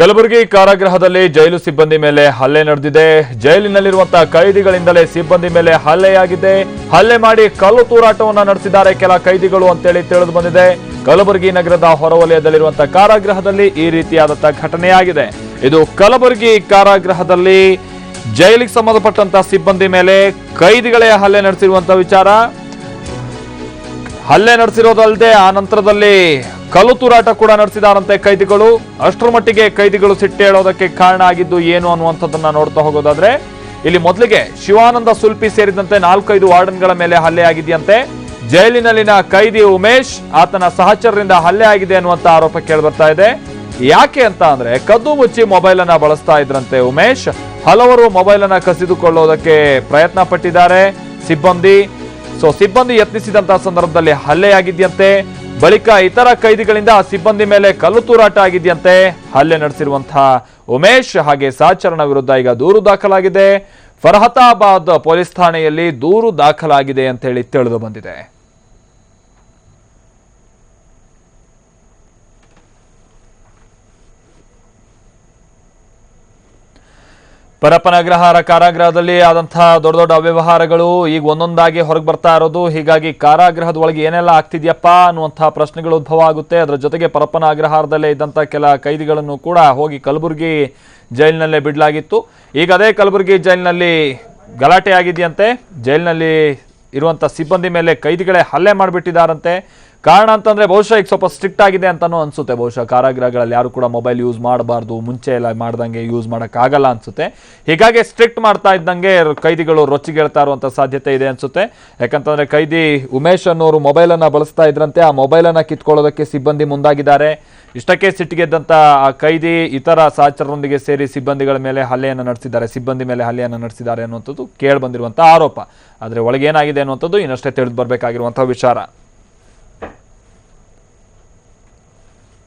ಕಲಬುರಗಿ ಕಾರಾಗೃಹದಲ್ಲಿ ಜೈಲು ಸಿಬ್ಬಂದಿ ಮೇಲೆ ಹಲ್ಲೆ ನಡೆದಿದೆ. ಜೈಲಿನಲ್ಲಿರುವಂತಹ ಕೈದಿಗಳಿಂದಲೇ ಸಿಬ್ಬಂದಿ ಮೇಲೆ ಹಲ್ಲೆಯಾಗಿದೆ. ಹಲ್ಲೆ ಮಾಡಿ ಕಲ್ಲು ತೂರಾಟವನ್ನು ನಡೆಸಿದ್ದಾರೆ ಕೆಲ ಕೈದಿಗಳು ಅಂತೇಳಿ ತಿಳಿದು ಬಂದಿದೆ. ಕಲಬುರಗಿ ನಗರದ ಹೊರವಲಯದಲ್ಲಿರುವಂತಹ ಕಾರಾಗೃಹದಲ್ಲಿ ಈ ರೀತಿಯಾದಂತಹ ಘಟನೆಯಾಗಿದೆ. ಇದು ಕಲಬುರಗಿ ಕಾರಾಗೃಹದಲ್ಲಿ ಜೈಲಿಗೆ ಸಂಬಂಧಪಟ್ಟಂತಹ ಸಿಬ್ಬಂದಿ ಮೇಲೆ ಕೈದಿಗಳೇ ಹಲ್ಲೆ ನಡೆಸಿರುವಂತಹ ವಿಚಾರ. ಹಲ್ಲೆ ನಡೆಸಿರೋದಲ್ಲದೆ ಆ ನಂತರದಲ್ಲಿ ಕಲ್ಲು ತೂರಾಟ ಕೂಡ ನಡೆಸಿದಾರಂತೆ ಕೈದಿಗಳು. ಅಷ್ಟರ ಮಟ್ಟಿಗೆ ಕೈದಿಗಳು ಸಿಟ್ಟೇಳೋದಕ್ಕೆ ಕಾರಣ ಆಗಿದ್ದು ಏನು ಅನ್ನುವಂಥದ್ದನ್ನ ನೋಡ್ತಾ ಹೋಗೋದಾದ್ರೆ, ಇಲ್ಲಿ ಮೊದಲಿಗೆ ಶಿವಾನಂದ ಸುಲ್ಪಿ ಸೇರಿದಂತೆ ನಾಲ್ಕೈದು ವಾರ್ಡನ್ಗಳ ಮೇಲೆ ಹಲ್ಲೆ ಆಗಿದೆಯಂತೆ. ಜೈಲಿನಲ್ಲಿನ ಕೈದಿ ಉಮೇಶ್ ಆತನ ಸಹಚರರಿಂದ ಹಲ್ಲೆ ಆಗಿದೆ ಅನ್ನುವಂತ ಆರೋಪ ಕೇಳಿಬರ್ತಾ ಇದೆ. ಯಾಕೆ ಅಂತ ಅಂದ್ರೆ, ಕದ್ದು ಮುಚ್ಚಿ ಮೊಬೈಲ್ ಅನ್ನ ಬಳಸ್ತಾ ಇದ್ರಂತೆ ಉಮೇಶ್. ಹಲವರು ಮೊಬೈಲ್ ಅನ್ನ ಕಸಿದುಕೊಳ್ಳೋದಕ್ಕೆ ಪ್ರಯತ್ನ ಪಟ್ಟಿದ್ದಾರೆ ಸಿಬ್ಬಂದಿ ಸೊ ಸಿಬ್ಬಂದಿ ಯತ್ನಿಸಿದಂತಹ ಸಂದರ್ಭದಲ್ಲಿ ಹಲ್ಲೆಯಾಗಿದೆಯಂತೆ, ಬಳಿಕ ಇತರ ಕೈದಿಗಳಿಂದ ಸಿಬ್ಬಂದಿ ಮೇಲೆ ಕಲ್ಲು ತೂರಾಟ ಆಗಿದೆಯಂತೆ ಹಲ್ಲೆ ನಡೆಸಿರುವಂತಹ ಉಮೇಶ್ ಹಾಗೆ ಸಾಚರಣ ವಿರುದ್ಧ ಈಗ ದೂರು ದಾಖಲಾಗಿದೆ. ಫರ್ಹತಾಬಾದ್ ಪೊಲೀಸ್ ಠಾಣೆಯಲ್ಲಿ ದೂರು ದಾಖಲಾಗಿದೆ ಅಂತ ಹೇಳಿ ತಿಳಿದು ಬಂದಿದೆ. ಪರಪ್ಪನಗ್ರಹಾರ ಕಾರಾಗೃಹದಲ್ಲಿ ಆದಂತಹ ದೊಡ್ಡ ದೊಡ್ಡ ಅವ್ಯವಹಾರಗಳು ಈಗ ಒಂದೊಂದಾಗಿ ಹೊರಗೆ ಬರ್ತಾ ಇರೋದು. ಹೀಗಾಗಿ ಕಾರಾಗೃಹದ ಒಳಗೆ ಏನೆಲ್ಲ ಆಗ್ತಿದ್ಯಪ್ಪ ಅನ್ನುವಂತಹ ಪ್ರಶ್ನೆಗಳು ಉದ್ಭವ ಆಗುತ್ತೆ. ಅದರ ಜೊತೆಗೆ ಪರಪ್ಪನ ಅಗ್ರಹಾರದಲ್ಲೇ ಇದ್ದಂಥ ಕೆಲ ಕೈದಿಗಳನ್ನು ಕೂಡ ಹೋಗಿ ಕಲಬುರಗಿ ಜೈಲಿನಲ್ಲೇ ಬಿಡಲಾಗಿತ್ತು. ಈಗ ಅದೇ ಕಲಬುರಗಿ ಜೈಲಿನಲ್ಲಿ ಗಲಾಟೆ ಆಗಿದೆಯಂತೆ. ಜೈಲಿನಲ್ಲಿ ಇರುವಂಥ ಸಿಬ್ಬಂದಿ ಮೇಲೆ ಕೈದಿಗಳೇ ಹಲ್ಲೆ ಮಾಡಿಬಿಟ್ಟಿದ್ದಾರಂತೆ. ಕಾರಣ ಅಂತಂದ್ರೆ ಬಹುಶಃ ಈಗ ಸ್ವಲ್ಪ ಸ್ಟ್ರಿಕ್ಟ್ ಆಗಿದೆ ಅಂತಾನೂ ಅನ್ಸುತ್ತೆ. ಬಹುಶಃ ಕಾರಾಗೃಹಗಳಲ್ಲಿ ಯಾರು ಕೂಡ ಮೊಬೈಲ್ ಯೂಸ್ ಮಾಡಬಾರ್ದು, ಮುಂಚೆ ಎಲ್ಲ ಮಾಡ್ದಂಗೆ ಯೂಸ್ ಮಾಡೋಕ್ಕಾಗಲ್ಲ ಅನ್ಸುತ್ತೆ. ಹೀಗಾಗಿ ಸ್ಟ್ರಿಕ್ಟ್ ಮಾಡ್ತಾ ಇದ್ದಂಗೆ ಕೈದಿಗಳು ರೊಚ್ಚಿಗೇಳ್ತಾ ಇರುವಂಥ ಸಾಧ್ಯತೆ ಇದೆ ಅನ್ಸುತ್ತೆ. ಯಾಕಂತಂದ್ರೆ ಕೈದಿ ಉಮೇಶ್ ಅನ್ನೋರು ಮೊಬೈಲನ್ನು ಬಳಸ್ತಾ ಇದ್ರಂತೆ, ಆ ಮೊಬೈಲನ್ನು ಕಿತ್ಕೊಳ್ಳೋದಕ್ಕೆ ಸಿಬ್ಬಂದಿ ಮುಂದಾಗಿದ್ದಾರೆ. ಇಷ್ಟಕ್ಕೆ ಸಿಟ್ಟಿಗೆದ್ದಂಥ ಆ ಕೈದಿ ಇತರ ಸಹಚರರೊಂದಿಗೆ ಸೇರಿ ಸಿಬ್ಬಂದಿಗಳ ಮೇಲೆ ಹಲ್ಲೆಯನ್ನು ನಡೆಸಿದ್ದಾರೆ. ಸಿಬ್ಬಂದಿ ಮೇಲೆ ಹಲ್ಲೆಯನ್ನು ನಡೆಸಿದ್ದಾರೆ ಅನ್ನುವಂಥದ್ದು ಕೇಳಿ ಬಂದಿರುವಂಥ ಆರೋಪ. ಆದರೆ ಒಳಗೇನಾಗಿದೆ ಅನ್ನುವಂಥದ್ದು ಇನ್ನಷ್ಟೇ ತಿಳಿದು ಬರಬೇಕಾಗಿರುವಂಥ ವಿಚಾರ.